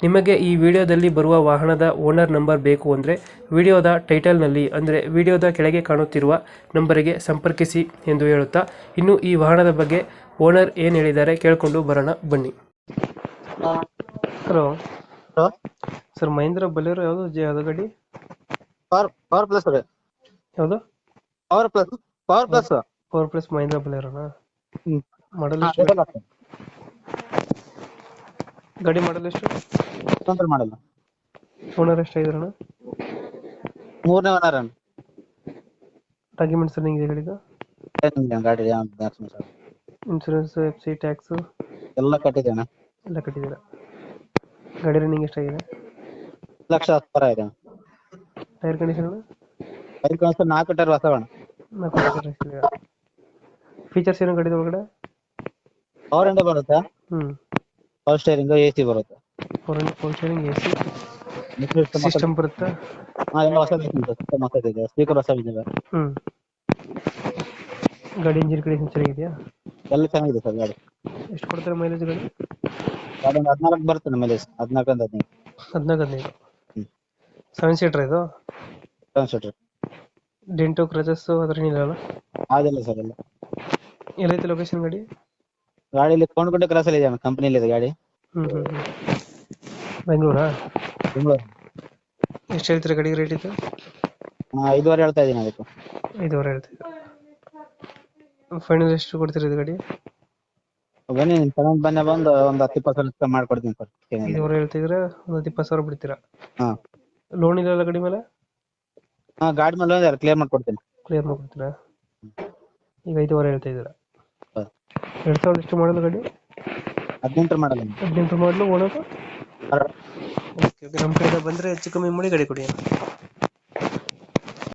ನಿಮಗೆ ಈ ವಿಡಿಯೋದಲ್ಲಿ ಬರುವ ವಾಹನದ ಓನರ್ ನಂಬರ್ ಬೇಕು ಅಂದರೆ ವಿಡಿಯೋದ ಟೈಟಲ್ನಲ್ಲಿ ಅಂದರೆ ವಿಡಿಯೋದ ಕೆಳಗೆ ಕಾಣುತ್ತಿರುವ ನಂಬರಿಗೆ ಸಂಪರ್ಕಿಸಿ ಎಂದು ಹೇಳುತ್ತಾ ಇನ್ನು ಈ ವಾಹನದ ಬಗ್ಗೆ ಓನರ್ ಏನು ಹೇಳಿದ್ದಾರೆ ಕೇಳಿಕೊಂಡು ಬರೋಣ ಬನ್ನಿ. Hello hello sir Mahindra Bolero ಯಾವುದು? ಜೆ ಯಾವುದು ಗಾಡಿ? ಪವರ್ ಪವರ್ ಪ್ಲಸ್ ರೀ ಯಾವುದು? Power plus power plus power plus Mahindra ಬಲೇರೋನಾ model ಗಾಡಿ ಮಾಡಲ್ ಎಷ್ಟು? ತೊಂದ್ರೆ ಮಾಡಲ್ಲ ಓನರ್ ಅಣ್ಣ? ಮೂರನೇ ಓನರ್ ಡಾಕ್ಯುಮೆಂಟ್ಸ್ ರನ್ನಿಂಗ್ ಇದೆ ಗಾಡಿದು? ಗಾಡಿ ಇನ್ಶೂರೆನ್ಸ್ ಎಫ್ ಸಿ ಟ್ಯಾಕ್ಸು ಎಲ್ಲ ಅಣ್ಣ. ಎಲ್ಲ ಕಟ್ಟಿದ್ದೀರಾ? ಗಾಡಿ ರನ್ನಿಂಗ್ ಎಷ್ಟಾಗಿದೆ ಲಕ್ಷ ಹತ್ತು ಸಾವಿರ ಇದೆ. ಟೈರ್ ಕಂಡೀಷನ್ ಟೈರ್ ಕಂಡೀಷನ್ ನಾಲ್ಕು ಟೈರ್ ಹೊಸವಣ ಫೀಚರ್ಸ್ ಏನು ಗಾಡಿದ ಒಳಗಡೆ? ಪವರ್ ಇಂಡ ಬರುತ್ತೆ? ಹ್ಮ್. ಪವರ್ ಸ್ಟೇರಿಂಗ್ ಎ ಸಿ ಬರುತ್ತೆ. Four four steering A C system ಬರುತ್ತಾ? ಹಾ ಎಲ್ಲ ಹೊಸದು ಸಿಸ್ಟಮ್ ಹೊಸದಿದೆ ಸ್ಪೀಕರ್ ಹೊಸದಿದೆ ಹ್ಮ್. ಗಾಡಿ ಇಂಜಿನ್ ಕಂಡೀಷನ್ ಚೆನ್ನಾಗಿದೆಯಾ? ಎಲ್ಲ ಚೆನ್ನಾಗಿದೆ ಸರ್ ಗಾಡಿ. ಎಷ್ಟು ಕೊಡ್ತಾರೆ ಮೈಲೇಜ್ ಗಾಡಿ? ಗಾಡಿ ಒಂದು ಹದಿನಾಲ್ಕು ಬರುತ್ತೆ ನಮ್ಮಲ್ಲಿ ಹದಿನಾಲ್ಕರಿಂದ ಹದಿನೈದು. ಹದಿನಾಲ್ಕು ಹದಿನೈದು. ಸೆವೆನ್ ಸೀಟರ್ ಇದು? ಟ್ರಾನ್ಸ್ಲೇಟರ್ ಡೆಂಟು ಕ್ರಚಸ್ ಅದ್ರ ಏನಿಲ್ಲ ಅದೆಲ್ಲ ಸರ್ ಎಲ್ಲ. ಎಲ್ಲೈತೆ ಲೊಕೇಶನ್ ಗಾಡಿ? ಗಾಡಿಯಲ್ಲಿ ಕೊಂಡ್ಕೊಂಡೆ ಕ್ರಾಸಲ್ಲಿ ಇದೆ ಕಂಪನಿಲಿ ಇದೆ ಗಾಡಿ. ಹ್ಮ್ ಹ್ಮ್ ಹ್ಮ್. ಬೆಂಗಳೂರಾ? ಬೆಂಗಳೂರು. ಎಷ್ಟು ಹೇಳ್ತೀರಾ ಗಾಡಿ ರೇಟ್ ಇದು? ಐದುವರೆ ಹೇಳ್ತಾ ಇದ್ದೀನಿ ಅದಕ್ಕೆ. ಐದುವರೆ ಹೇಳ್ತೀವಿ ಫೈನಲ್ ಎಷ್ಟು ಕೊಡ್ತೀರಾ ಇದು ಗಾಡಿ? ಬನ್ನಿ ನಿಮ್ಮ ತಗೊಂಡ್ ಬನ್ನಿ ಬಂದು ಒಂದ್ ಹತ್ತು ಇಪ್ಪತ್ತು ಸಾವಿರ ರೂಪಾಯಿ ಮಾಡ್ಕೊಡ್ತೀನಿ ಸರ್. ಐದುವರೆ ಹೇಳ್ತಿದ್ರೆ ಒಂದು ಇಪ್ಪತ್ತು ಸಾವಿರ ಬಿಡ್ತೀರಾ? ಹಾ. ಲೋನ್ ಇಲ್ಲ ಗಾಡಿ ಮೇಲೆ? ಹಾ ಗಾಡಿ ಮೇಲೆ ಕ್ಲಿಯರ್ ಮಾಡ್ಕೊಡ್ತೀನಿ. ಕ್ಲಿಯರ್ ಮಾಡ್ಕೊಡ್ತೀರಾ? ಈಗ ಐದುವರೆ ಹೇಳ್ತಾ ಇದ್ದೀರಾ. ಎರಡು ಸಾವಿರದ ಎಷ್ಟು ಮಾಡಲು ಗಾಡಿ? ಹದಿನೆಂಟು ಮಾಡಲ್ಲ ಹದಿನೆಂಟು ಮಾಡಲು ಓನರು ಓಕೆ ನಮ್ಮ ಕಡೆಯಿಂದ ಬಂದರೆ ಹೆಚ್ಚು ಕಮ್ಮಿ ಮಾಡಿ ಗಾಡಿ ಕೊಡಿ